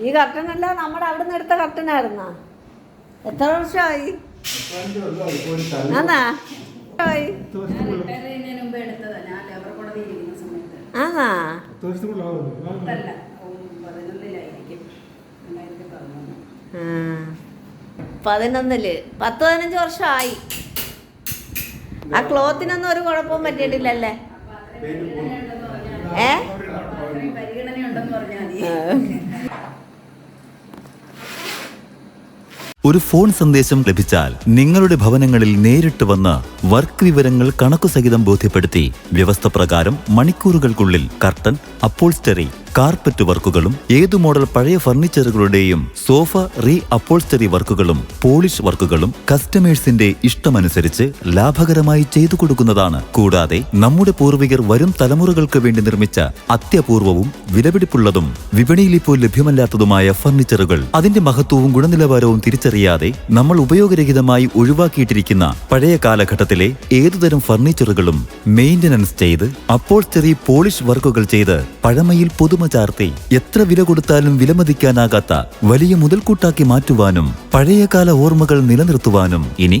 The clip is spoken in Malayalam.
ഈ കർട്ടനല്ല നമ്മുടെ അവിടെ നിന്ന് എടുത്ത കർട്ടനായിരുന്നാ? എത്ര വർഷമായി? ആന്നാ? ആന്നാ. പതിനൊന്നിൽ. പത്ത് പതിനഞ്ച് വർഷമായി. ആ ക്ലോത്തിനൊന്നും ഒരു കുഴപ്പവും പറ്റിയിട്ടില്ലല്ലേ? ഏ? പരിഗണന പറഞ്ഞാൽ ഒരു ഫോൺ സന്ദേശം ലഭിച്ചാൽ നിങ്ങളുടെ ഭവനങ്ങളിൽ നേരിട്ട് വന്ന് വർക്ക് വിവരങ്ങൾ കണക്കുസഹിതം ബോധ്യപ്പെടുത്തി വ്യവസ്ഥ പ്രകാരം മണിക്കൂറുകൾക്കുള്ളിൽ കർട്ടൻ അപ്പോൾസ്റ്ററി കാർപ്പറ്റ് വർക്കുകളും ഏതു മോഡൽ പഴയ ഫർണിച്ചറുകളുടെയും സോഫ റീ അപ്പോൾസ്റ്ററി വർക്കുകളും പോളിഷ് വർക്കുകളും കസ്റ്റമേഴ്സിന്റെ ഇഷ്ടമനുസരിച്ച് ലാഭകരമായി ചെയ്തു കൊടുക്കുന്നതാണ്. കൂടാതെ നമ്മുടെ പൂർവികർ വരും തലമുറകൾക്ക് വേണ്ടി നിർമ്മിച്ച അത്യപൂർവവും വിലപിടിപ്പുള്ളതും വിപണിയിൽ ഇപ്പോൾ ലഭ്യമല്ലാത്തതുമായ ഫർണിച്ചറുകൾ. അതിന്റെ മഹത്വവും ഗുണനിലവാരവും തിരിച്ചറിയാതെ നമ്മൾ ഉപയോഗരഹിതമായി ഒഴിവാക്കിയിട്ടിരിക്കുന്ന പഴയ കാലഘട്ടത്തിലെ ഏതുതരം ഫർണിച്ചറുകളും മെയിന്റനൻസ് ചെയ്ത് അപ്പോൾസ്റ്ററി പോളിഷ് വർക്കുകൾ ചെയ്ത് പഴമയിൽ പുതുമ ചാർത്തി എത്ര വില കൊടുത്താലും വിലമതിക്കാനാകാത്ത വലിയ മുതൽക്കൂട്ടാക്കി മാറ്റുവാനും പഴയകാല ഓർമ്മകൾ നിലനിർത്തുവാനും ഇനി